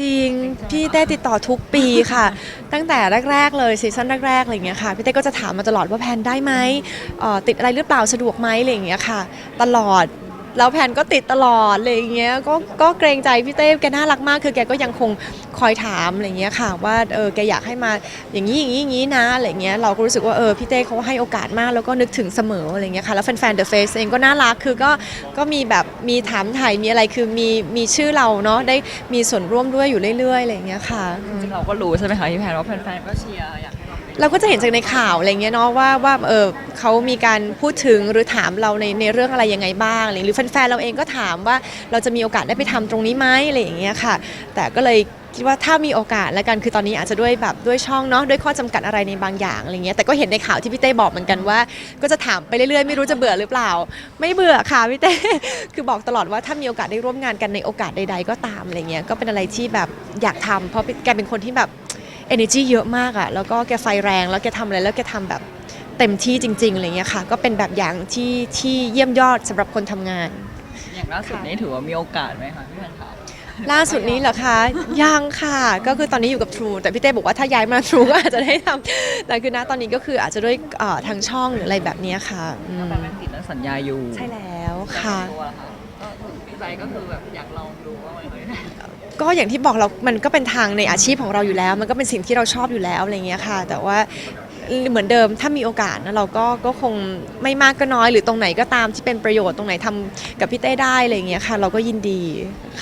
จริง พี่เต้ติดต่อทุกปีค่ะ ตั้งแต่แรก ๆ เลยซีซั่นแรกๆอะไรอย่างเงี้ยค่ะพี่เต้ก็จะถามมาตลอดว่าแพนได้ไหมเอ่อติดอะไรหรือเปล่าสะดวกไหมอะไรอย่างเงี้ยค่ะ ตลอด แล้วแพนก็ติดตลอดอะไรอย่างเงี้ยก็ก็เกรงใจพี่เต้แกน่ารักมากคือแกก็ยังคงคอยถามอะไรอย่างเงี้ยค่ะ ว่าเออแกอยากให้มาอย่างนี้อย่างนี้อย่างนี้นะอะไรอย่างเงี้ยเราก็รู้สึกว่าเออพี่เต้เขาให้โอกาสมากแล้วก็นึกถึงเสมออะไรอย่างเงี้ยค่ะแล้วแฟนๆ The Face เองก็น่ารักคือก็ก็มีแบบมีถามถ่ายมีอะไรคือมีมีชื่อเราเนาะได้มีส่วนร่วมด้วยอยู่เรื่อยๆอะไรอย่างเงี้ยค่ะ จริงๆเราก็รู้ใช่ไหมคะพี่แพนว่าแฟนๆก็เชียร์อยากให้ เราก็จะเห็นจากในข่าวอะไรเงี้ยเนาะว่าว่าเออเขามีการพูดถึงหรือถามเราในในเรื่องอะไรยังไงบ้างหรือแฟนๆเราเองก็ถามว่าเราจะมีโอกาสได้ไปทำตรงนี้ไหมอะไรอย่างเงี้ยค่ะ แต่ก็เลยคิดว่าถ้ามีโอกาสแล้วกันคือตอนนี้อาจจะด้วยแบบด้วยช่องเนาะด้วยข้อจำกัดอะไรในบางอย่างอะไรเงี้ยแต่ก็เห็นในข่าวที่พี่เต้บอกเหมือนกันว่า ก็จะถามไปเรื่อยๆไม่รู้จะเบื่อหรือเปล่า ไม่เบื่อค่ะพี่เต้คือบอกตลอดว่าถ้ามีโอกาสได้ร่วมงานกันในโอกาสใด ๆ ก็ตามอะไรเงี้ยก็เป็นอะไรที่แบบอยากทำเพราะแกเป็นคนที่แบบ energy เยอะมากอะแล้วก็แกไฟแรงแล้วแกทำอะไรแล้วแกทำแบบเต็มที่จริงๆอะไรเงี้ยค่ะ ก็เป็นแบบอย่างที่ที่เยี่ยมยอดสำหรับคนทำงาน อย่างล่าสุดนี้ถือว่ามีโอกาสไหมคะพี่แพนคะล่าสุดนี้เหรอคะ ยังค่ะ ก็คือตอนนี้อยู่กับ True แต่พี่เต้บอกว่าถ้าย้ายมา True ก็อาจจะได้ทำแต่คือณตอนนี้ก็คืออาจจะด้วยเอ่อทางช่องหรืออะไรแบบเนี้ยค่ะอืมแต่เป็นติดสัญญาอยู่ใช่แล้วค่ะ ตัวค่ะก็พี่ ใจก็คือแบบอยากลองดูว่ามันเลยก็อย่างที่บอกเรา มันก็เป็นทางในอาชีพของเราอยู่แล้ว มันก็เป็นสิ่งที่เราชอบอยู่แล้วอะไรเงี้ยค่ะ แต่ว่า เหมือนเดิมถ้ามีโอกาสนะเราก็ก็คงไม่มากก็น้อยหรือตรงไหนก็ตามที่เป็นประโยชน์ตรงไหนทำกับพี่เต้ได้อะไรเงี้ยค่ะ เราก็ยินดี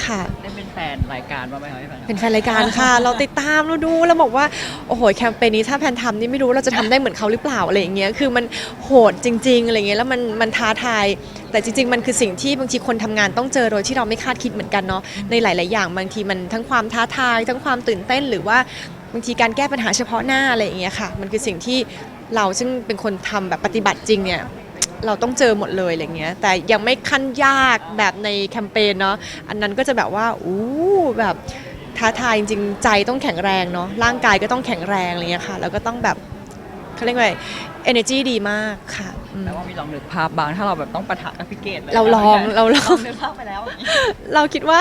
ค่ะ ได้เป็นแฟนรายการบ้างไหมคะพี่แพนคะเป็นแฟนรายการค่ะ เราติดตามเราดูแล้วบอกว่าโอ้โหแคมเปญนี้ถ้าแพนทำนี่ไม่รู้เราจะทำได้เหมือนเขาหรือเปล่าอะไรอย่างเงี้ยคือมันโหดจริง ๆอะไรเงี้ยแล้วมันมันท้าทาย แต่จริง ๆ มันคือสิ่งที่บางทีคนทำงานต้องเจอโดยที่เราไม่คาดคิดเหมือนกันเนาะในหลาย ๆ อย่างบางทีมันทั้งความท้าทาย ทั้งความตื่นเต้นหรือว่า บางทีการแก้ปัญหาเฉพาะหน้าอะไรอย่างเงี้ยค่ะ มันคือสิ่งที่เราซึ่งเป็นคนทำแบบปฏิบัติจริงเนี่ยเราต้องเจอหมดเลยอะไรเงี้ย แต่ยังไม่ขั้นยากแบบในแคมเปญเนาะอันนั้นก็จะแบบว่าอู้แบบท้าทายจริงๆใจต้องแข็งแรงเนาะร่างกายก็ต้องแข็งแรงอะไรเงี้ยค่ะ แล้วก็ต้องแบบเขาเรียกว่าอะไร energy ดีมากค่ะอืมแต่ว่ามีลองนึกภาพบางถ้าเราแบบต้องปะทะกับพี่เกดลยเราลองเราลองนึกภาพไปแล้วอย่างนี้เราคิดว่า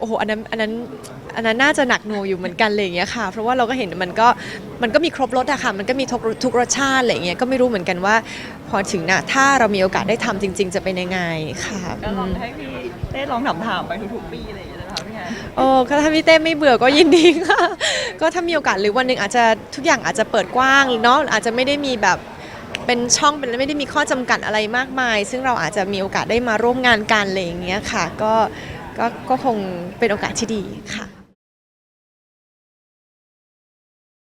โอ้โหอันนั้นอันนั้นอันนั้นน่าจะหนักหน่วงอยู่เหมือนกันอะไรอย่างเงี้ยค่ะ เพราะว่าเราก็เห็นมันก็มันก็มีครบรสอะค่ะ มันก็มีทุกทุกรสชาติอะไรอย่างเงี้ยก็ไม่รู้เหมือนกันว่า พอถึงน่ะถ้าเรามีโอกาสได้ทำจริง ๆ จะเป็นยังไงค่ะก็ลองอืมให้พี่เต้ลองถามถามๆไปทุกๆปีอะไรอย่างเงี้ยนะคะพี่แพนโอ้ก็ถ้าพี่เต้ไม่เบื่อก็ยินดีค่ะ ก็ถ้ามีโอกาสหรือวันหนึ่งอาจจะทุกอย่างอาจจะเปิดกว้างเนาะอาจจะไม่ได้มีแบบเป็นช่องเป็นไม่ได้มีข้อจำกัดอะไรมากมาย ซึ่งเราอาจจะมีโอกาสได้มาร่วมงานกันอะไรอย่างเงี้ยค่ะ ก็ก็ ก็คงเป็นโอกาสที่ดีค่ะ